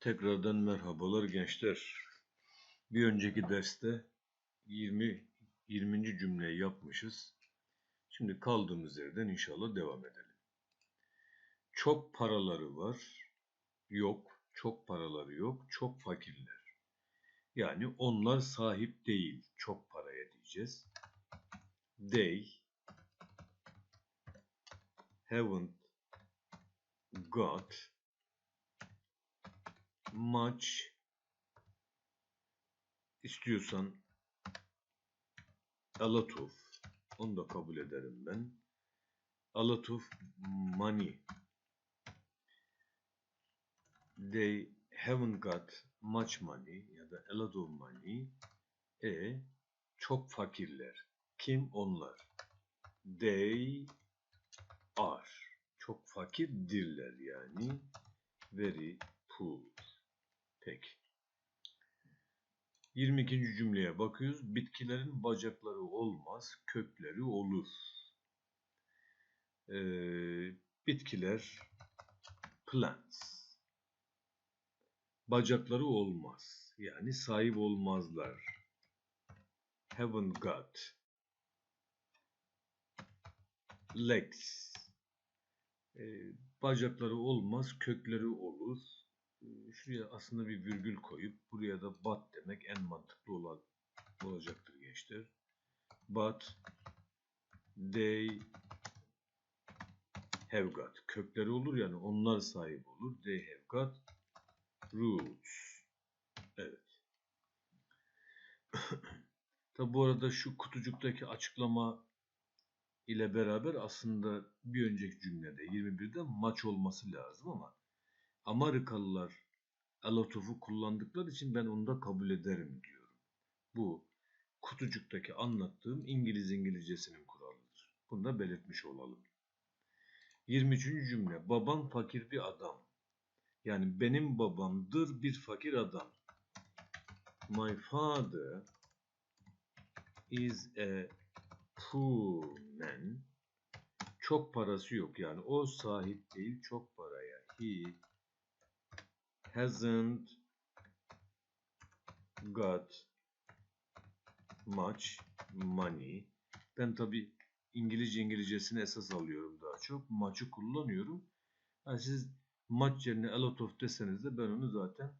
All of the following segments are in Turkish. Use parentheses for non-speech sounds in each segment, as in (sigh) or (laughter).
Tekrardan merhabalar gençler. Bir önceki derste 20 20. cümleyi yapmışız. Şimdi kaldığımız yerden inşallah devam edelim. Çok paraları var. Yok. Çok paraları yok. Çok fakirler. Yani onlar sahip değil. Çok paraya diyeceğiz. They haven't got much istiyorsan a lot of onu da kabul ederim ben. A lot of money. They haven't got much money ya da a lot of money. E çok fakirler. Kim onlar? They are. Çok fakirdirler yani. Very poor. Peki. 22. cümleye bakıyoruz. Bitkilerin bacakları olmaz, kökleri olur. Ee, bitkiler plants. Bacakları olmaz. Yani sahip olmazlar. Haven't got legs. Ee, bacakları olmaz, kökleri olur. Ee, şuraya aslında bir virgül koyup buraya da but demek en mantıklı olan olacaktır gençler. But they have got. Kökleri olur yani onlar sahip olur. They have got roots. Evet. (coughs) Tabi bu arada şu kutucuktaki açıklama ile beraber aslında bir önceki cümlede 21'de maç olması lazım ama Amerikalılar a lot of'u kullandıkları için ben onu da kabul ederim diyorum. Bu kutucuktaki anlattığım İngiliz İngilizcesinin kuralıdır. Bunu da belirtmiş olalım. 23. cümle. Babam fakir bir adam. Yani benim babamdır bir fakir adam. My father is a poor man. Çok parası yok yani o sahip değil çok paraya. He hasn't got much money. Ben tabi İngilizce İngilizcesini esas alıyorum daha çok. Much'ı kullanıyorum. Yani siz much yerine a lot of deseniz de ben onu zaten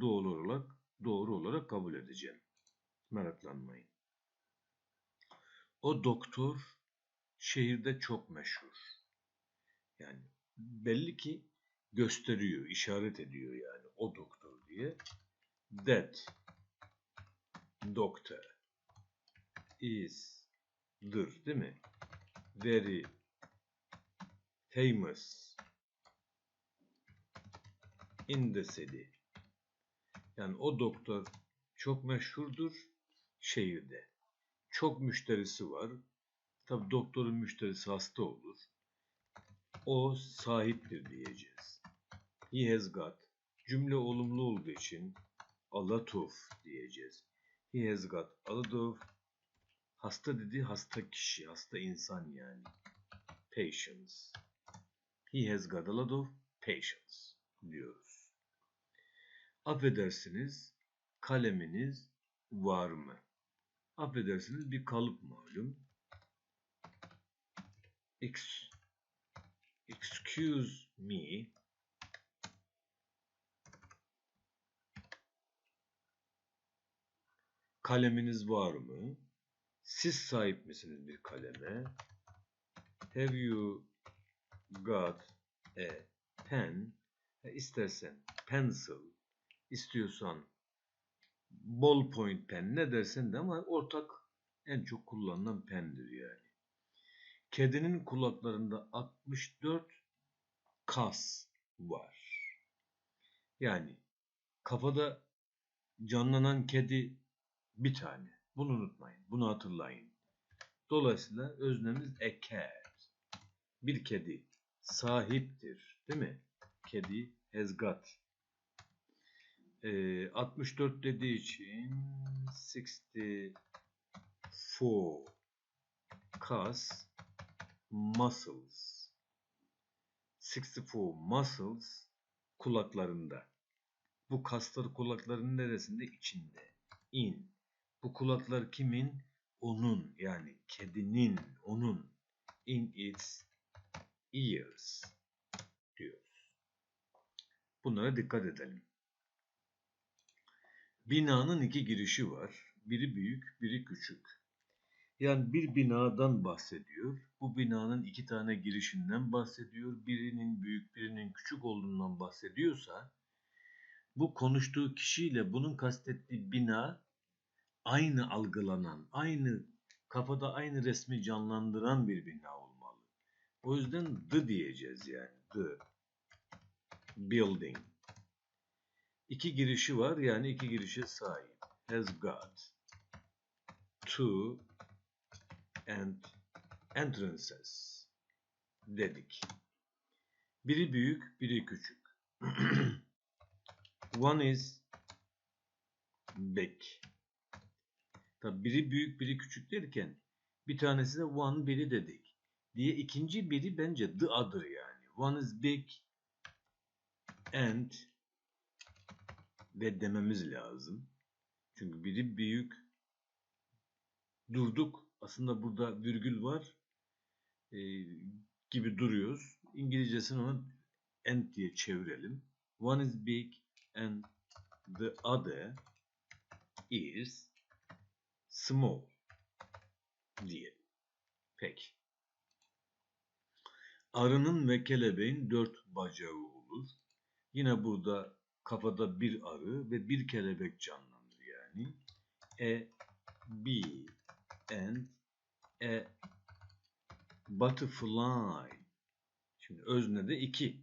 doğru olarak doğru olarak kabul edeceğim. Meraklanmayın. O doktor şehirde çok meşhur. Yani belli ki gösteriyor, işaret ediyor yani o doktor diye. That doctor is dır değil mi? Very famous in the city. Yani o doktor çok meşhurdur şehirde. Çok müşterisi var. Tabi doktorun müşterisi hasta olur. O sahiptir diyeceğiz. He has got. Cümle olumlu olduğu için a lot of diyeceğiz. He has got a lot of. Hasta dedi hasta kişi, hasta insan yani. Patience. He has got a lot of patience diyoruz. Affedersiniz, kaleminiz var mı? Affedersiniz bir kalıp malum. Ex excuse me. Kaleminiz var mı? Siz sahip misiniz bir kaleme? Have you got a pen? İstersen pencil, istiyorsan ballpoint pen ne dersen de ama ortak en çok kullanılan pendir yani. Kedinin kulaklarında 64 kas var. Yani kafada canlanan kedi bir tane. Bunu unutmayın. Bunu hatırlayın. Dolayısıyla öznemiz a cat. Bir kedi sahiptir. Değil mi? Kedi has got. Ee, 64 dediği için 64 kas muscles 64 muscles kulaklarında. Bu kaslar kulakların neresinde? İçinde. In. Bu kulaklar kimin? Onun yani kedinin, onun. In its ears diyoruz. Bunlara dikkat edelim. Binanın iki girişi var. Biri büyük, biri küçük. Yani bir binadan bahsediyor. Bu binanın iki tane girişinden bahsediyor. Birinin büyük, birinin küçük olduğundan bahsediyorsa bu konuştuğu kişiyle bunun kastettiği bina aynı algılanan, aynı kafada aynı resmi canlandıran bir bina olmalı. O yüzden the diyeceğiz yani. The building. İki girişi var yani iki girişe sahip. Has got two and entrances dedik. Biri büyük, biri küçük. (clears throat) One is big. Tabi biri büyük, biri küçük derken bir tanesi de one, biri dedik. Diye ikinci biri bence the other yani. One is big and ve dememiz lazım. Çünkü biri büyük. Durduk. Aslında burada virgül var. E, gibi duruyoruz. İngilizcesini onu and diye çevirelim. One is big and the other is small diye. Peki. Arının ve kelebeğin dört bacağı olur. Yine burada kafada bir arı ve bir kelebek canlanır yani. A, B and a butterfly. Şimdi öznede iki.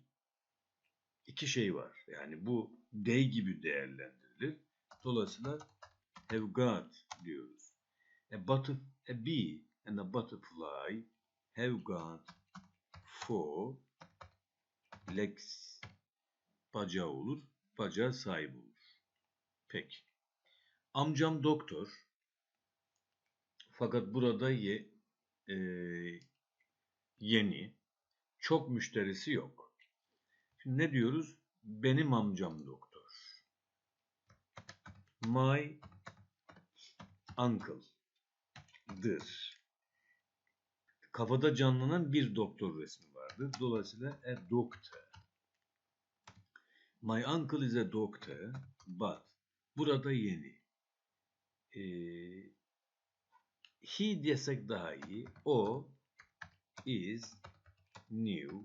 iki şey var. Yani bu they gibi değerlendirilir. Dolayısıyla have got diyoruz. A, butter, a bee and a butterfly have got four legs bacağı olur bacağı sahip olur. Peki. Amcam doktor. Fakat burada ye, e, yeni. Çok müşterisi yok. Şimdi ne diyoruz? Benim amcam doktor. My uncle'dır. Kafada canlanan bir doktor resmi vardır. Dolayısıyla a doctor. My uncle is a doctor, but burada yeni. Ee, he desek daha iyi. O is new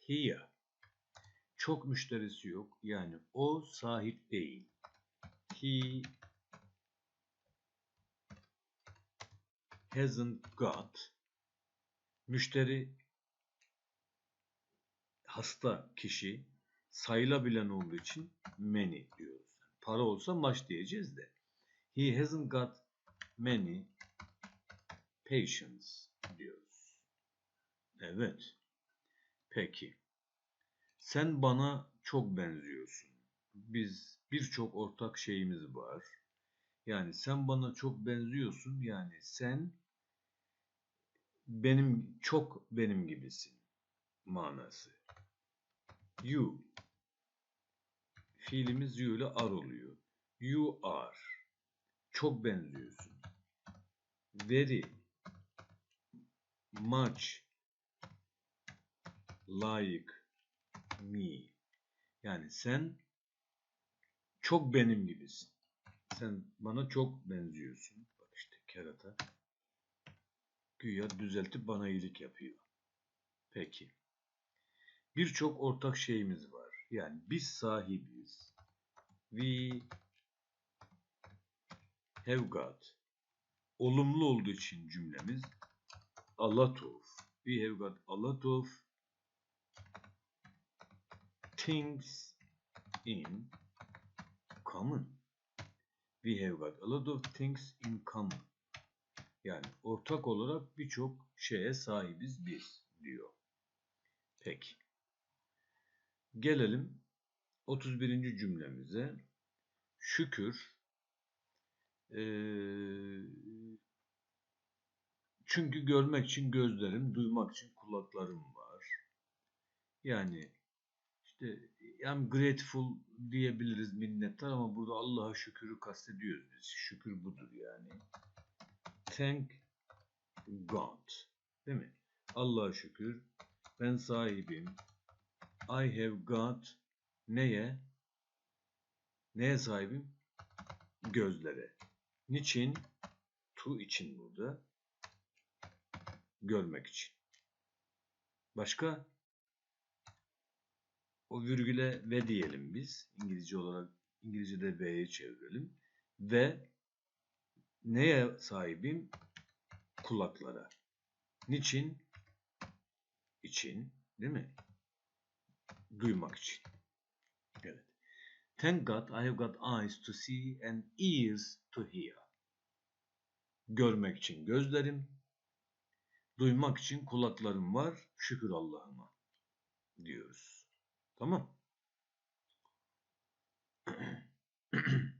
here. Çok müşterisi yok. Yani o sahip değil. He hasn't got müşteri hasta kişi sayılabilen olduğu için many diyoruz. Para olsa much diyeceğiz de. He hasn't got many patients diyoruz. Evet. Peki. Sen bana çok benziyorsun. Biz birçok ortak şeyimiz var. Yani sen bana çok benziyorsun. Yani sen benim çok benim gibisin manası. You Fiilimiz you ile are oluyor. You are. Çok benziyorsun. Very much like me. Yani sen çok benim gibisin. Sen bana çok benziyorsun. Bak işte kerata. Güya düzeltip bana iyilik yapıyor. Peki. Birçok ortak şeyimiz var. Yani biz sahibiz. We have got. Olumlu olduğu için cümlemiz a lot of. We have got a lot of things in common. We have got a lot of things in common. Yani ortak olarak birçok şeye sahibiz biz diyor. Peki. Gelelim 31. cümlemize. Şükür ee, çünkü görmek için gözlerim, duymak için kulaklarım var. Yani işte I'm grateful diyebiliriz minnettar ama burada Allah'a şükürü kastediyoruz biz. Şükür budur yani. Thank God. Değil mi? Allah'a şükür. Ben sahibim. I have got neye? Neye sahibim? Gözlere. Niçin? To için burada. Görmek için. Başka? O virgüle ve diyelim biz. İngilizce olarak İngilizce'de V'ye çevirelim. Ve neye sahibim? Kulaklara. Niçin? İçin. Değil mi? Duymak için. Evet. Thank God I have got eyes to see and ears to hear. Görmek için gözlerim, duymak için kulaklarım var. Şükür Allah'ıma diyoruz. Tamam. (clears throat)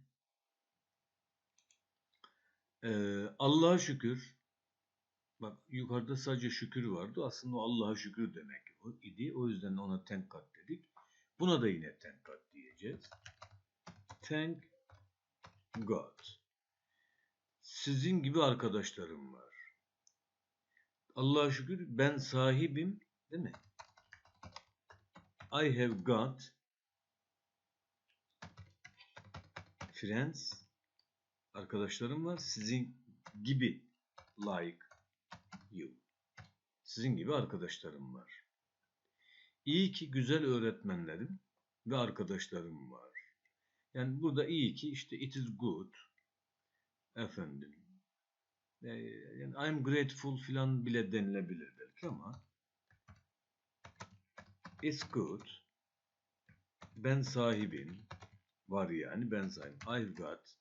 Ee, Allah'a şükür. Bak yukarıda sadece şükür vardı. Aslında Allah'a şükür demek idi. O yüzden ona thank God dedik. Buna da yine thank God diyeceğiz. Thank God. Sizin gibi arkadaşlarım var. Allah'a şükür ben sahibim değil mi? I have got friends arkadaşlarım var. Sizin gibi like you. Sizin gibi arkadaşlarım var. İyi ki güzel öğretmenlerim ve arkadaşlarım var. Yani burada iyi ki işte it is good efendim e, yani I'm grateful filan bile denilebilir belki ama it's good ben sahibim var yani ben sahibim I've got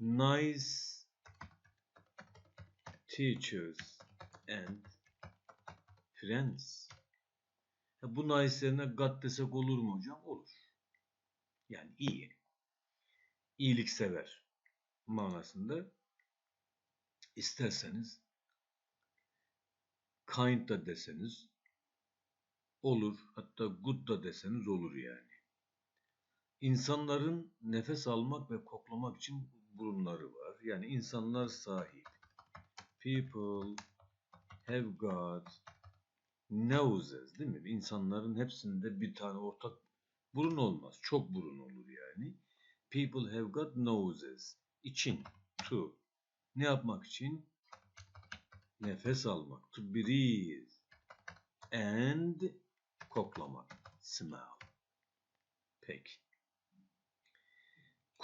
nice teachers and friends bu nice'lerine got desek olur mu hocam? Olur. Yani iyi. İyiliksever manasında isterseniz kind da deseniz olur. Hatta good da deseniz olur yani. İnsanların nefes almak ve koklamak için burunları var. Yani insanlar sahip. People have got noses değil mi? İnsanların hepsinde bir tane ortak burun olmaz. Çok burun olur yani. People have got noses. İçin. To. Ne yapmak için? Nefes almak. To breathe. And koklamak. Smell. Peki.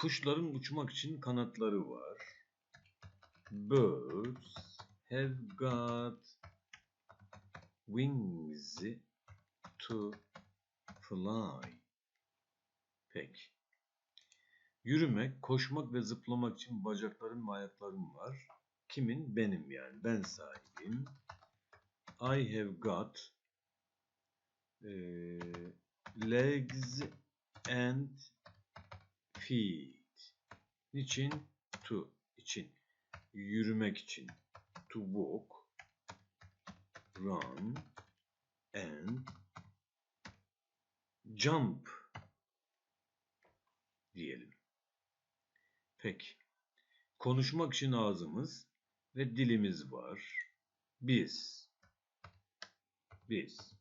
Kuşların uçmak için kanatları var. Birds have got wings to fly. Peki. Yürümek, koşmak ve zıplamak için bacaklarım ve ayaklarım var. Kimin? Benim yani. Ben sahibim. I have got e, legs and feet. Niçin? To. için. Yürümek için. To walk. Run. And jump diyelim. Peki. Konuşmak için ağzımız ve dilimiz var. Biz biz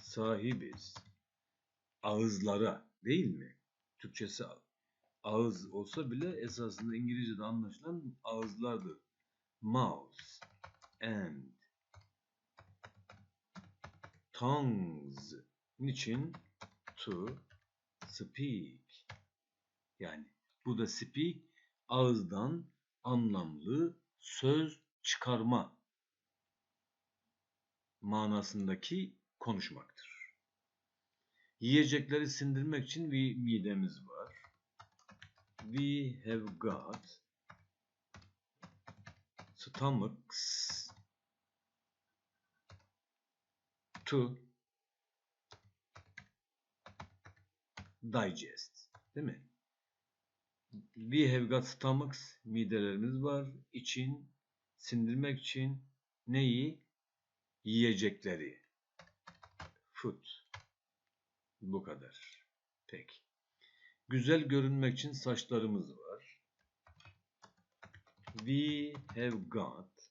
sahibiz ağızlara değil mi? Türkçesi ağız olsa bile esasında İngilizce'de anlaşılan ağızlardır. Mouth and tongues. Niçin? To speak. Yani bu da speak ağızdan anlamlı söz çıkarma manasındaki konuşmaktır. Yiyecekleri sindirmek için bir midemiz var. We have got stomachs to digest. Değil mi? We have got stomachs. Midelerimiz var. için sindirmek için neyi? yiyecekleri. Food. Bu kadar. Peki. Güzel görünmek için saçlarımız var. We have got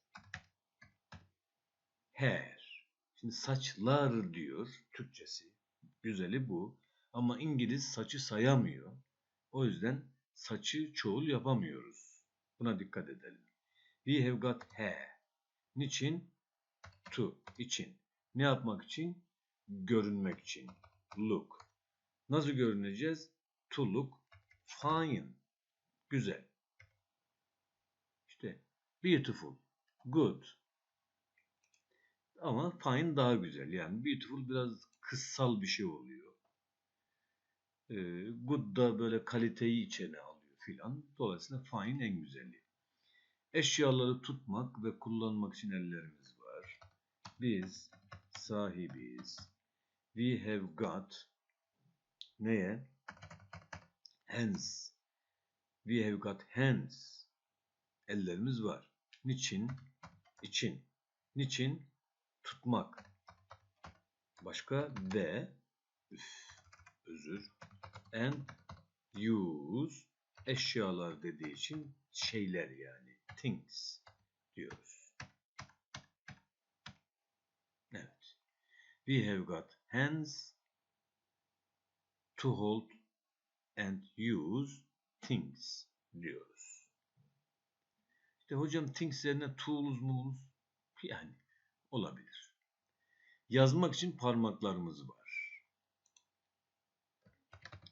hair. Şimdi saçlar diyor Türkçesi. Güzeli bu. Ama İngiliz saçı sayamıyor. O yüzden saçı çoğul yapamıyoruz. Buna dikkat edelim. We have got hair. Niçin? To. için. Ne yapmak için? Görünmek için. Look. Nasıl görüneceğiz? To look fine. Güzel. İşte beautiful, good. Ama fine daha güzel. Yani beautiful biraz kıssal bir şey oluyor. Ee, good da böyle kaliteyi içine alıyor filan. Dolayısıyla fine en güzeli. Eşyaları tutmak ve kullanmak için ellerimiz var. Biz sahibiz. We have got neye? Hands. We have got hands. Ellerimiz var. Niçin? İçin. Niçin? Tutmak. Başka ve üf, özür and use eşyalar dediği için şeyler yani things diyoruz. Evet. We have got hands to hold and use things diyoruz. İşte hocam things yerine tools muğuz yani olabilir. Yazmak için parmaklarımız var.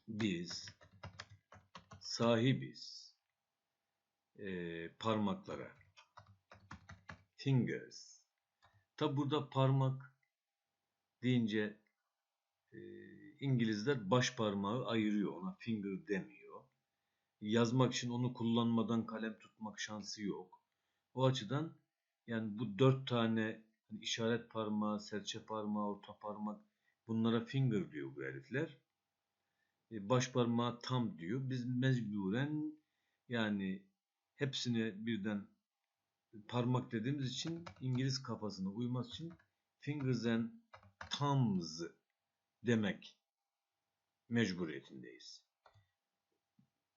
Biz sahibiz e, parmaklara. Fingers. Tabi burada parmak deyince e, İngilizler baş parmağı ayırıyor. Ona finger demiyor. Yazmak için onu kullanmadan kalem tutmak şansı yok. O açıdan yani bu dört tane hani işaret parmağı, serçe parmağı, orta parmak bunlara finger diyor bu herifler. E, baş parmağı tam diyor. Biz mecburen yani hepsini birden parmak dediğimiz için İngiliz kafasına uyması için fingers and thumbs demek mecburiyetindeyiz.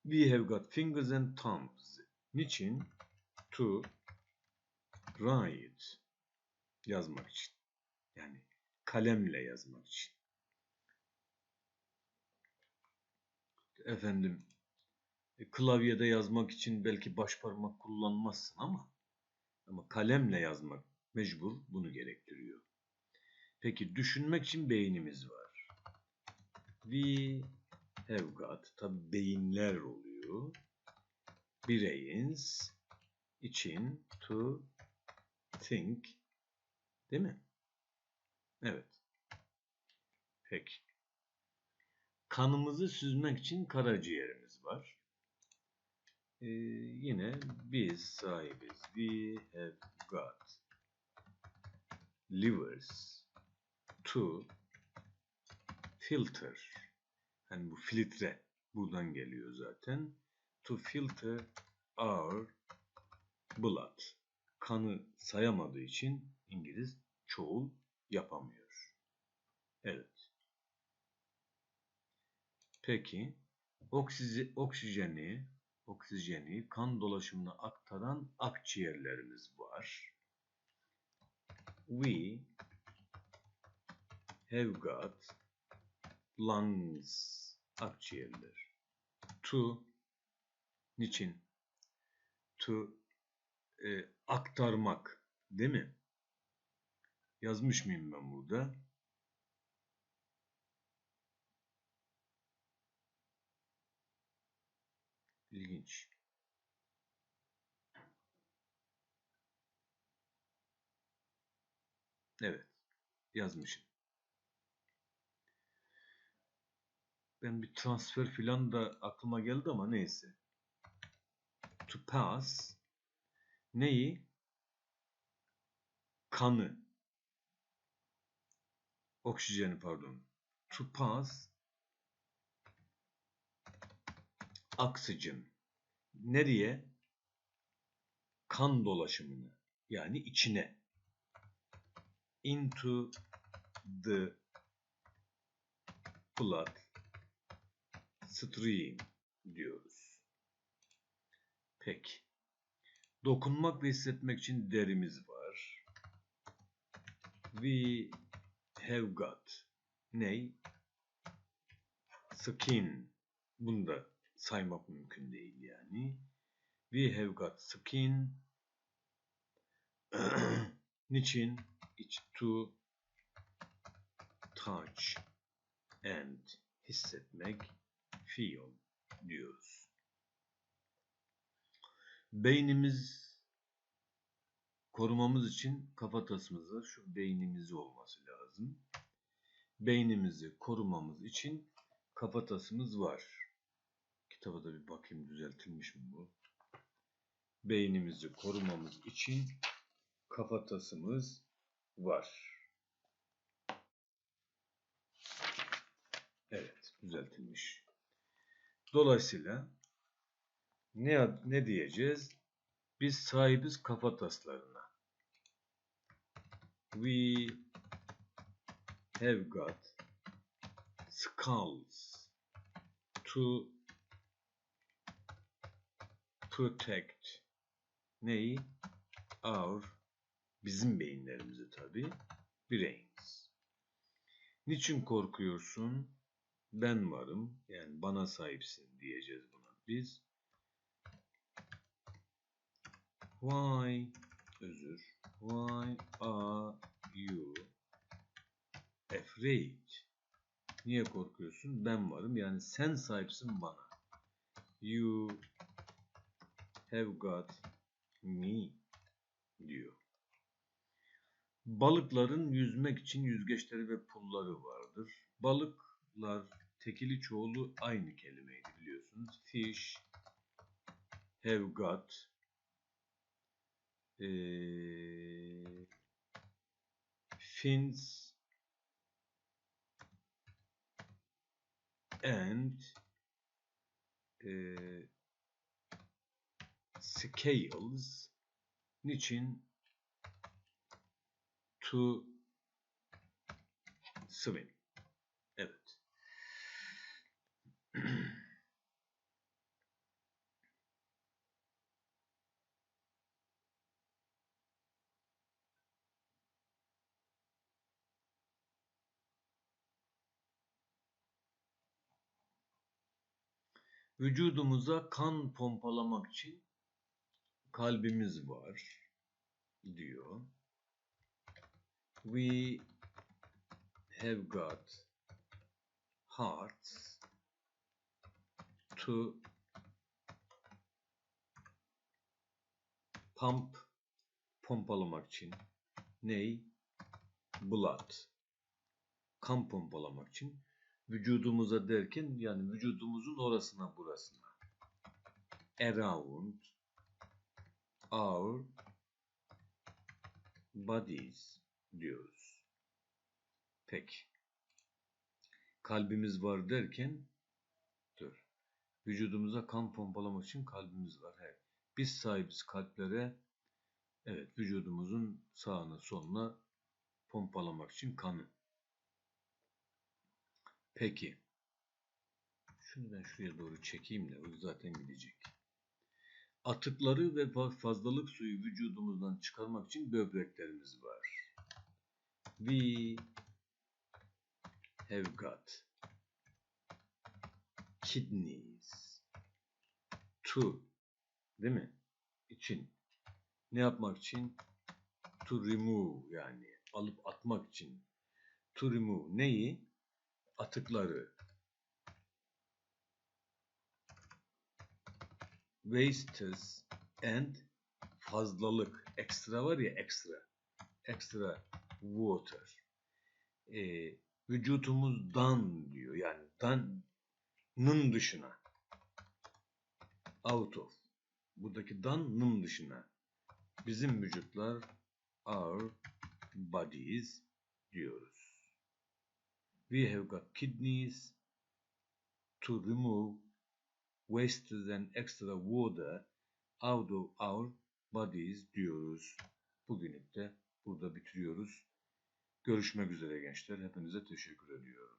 We have got fingers and thumbs. Niçin? To write. Yazmak için. Yani kalemle yazmak için. Efendim e, klavyede yazmak için belki baş parmak kullanmazsın ama ama kalemle yazmak mecbur bunu gerektiriyor. Peki düşünmek için beynimiz var. We have got tabi beyinler oluyor. Brains için to think değil mi? Evet. Peki. Kanımızı süzmek için karaciğerimiz var. Ee, yine biz sahibiz. We have got livers to filter. Yani bu filtre buradan geliyor zaten. To filter our blood. Kanı sayamadığı için İngiliz çoğul yapamıyor. Evet. Peki oksizi, oksijeni oksijeni kan dolaşımına aktaran akciğerlerimiz var. We have got lungs akciğerler. To niçin? To e, aktarmak değil mi? Yazmış mıyım ben burada? İlginç. Evet. Yazmışım. Ben bir transfer filan da aklıma geldi ama neyse. To pass neyi? Kanı. Oksijeni pardon. To pass oxygen. Nereye? Kan dolaşımına. Yani içine. into the blood stream diyoruz. Peki. Dokunmak ve hissetmek için derimiz var. We have got ney? Skin. Bunu da saymak mümkün değil yani. We have got skin. (clears throat) Niçin? It's to touch and hissetmek, feel diyoruz. Beynimiz korumamız için kafatasımızda şu beynimiz olması lazım. Beynimizi korumamız için kafatasımız var. Kitaba da bir bakayım düzeltilmiş mi bu? Beynimizi korumamız için kafatasımız var. Evet, düzeltilmiş. Dolayısıyla ne ne diyeceğiz? Biz sahibiz kafataslarına. We have got skulls to protect neyi? Our bizim beyinlerimizi tabi brains. Niçin korkuyorsun? Ben varım. Yani bana sahipsin diyeceğiz buna biz. Why özür. Why are you afraid? Niye korkuyorsun? Ben varım. Yani sen sahipsin bana. You have got me diyor. Balıkların yüzmek için yüzgeçleri ve pulları vardır. Balıklar tekili çoğulu aynı kelimeydi biliyorsunuz. Fish have got ee, fins and e, scales niçin to swim evet (clears throat) Vücudumuza kan pompalamak için kalbimiz var diyor. We have got hearts to pump pompalamak için ney? Blood. Kan pompalamak için vücudumuza derken yani vücudumuzun orasına burasına. Around our bodies diyoruz. Peki. Kalbimiz var derken. Vücudumuza kan pompalamak için kalbimiz var. Evet. Biz sahibiz kalplere evet vücudumuzun sağına soluna pompalamak için kanı. Peki. Şunu ben şuraya doğru çekeyim de o zaten gidecek. Atıkları ve fazlalık suyu vücudumuzdan çıkarmak için böbreklerimiz var. We have got kidneys to değil mi? İçin. Ne yapmak için? To remove yani alıp atmak için. To remove neyi? Atıkları. Wastes and fazlalık. Ekstra var ya ekstra. Ekstra water. E, vücutumuzdan diyor. Yani dan'ın dışına. Out of. Buradaki dan'ın dışına. Bizim vücutlar our bodies diyoruz. We have got kidneys to remove wastes and extra water out of our bodies diyoruz. Bugünlük de burada bitiriyoruz. Görüşmek üzere gençler. Hepinize teşekkür ediyorum.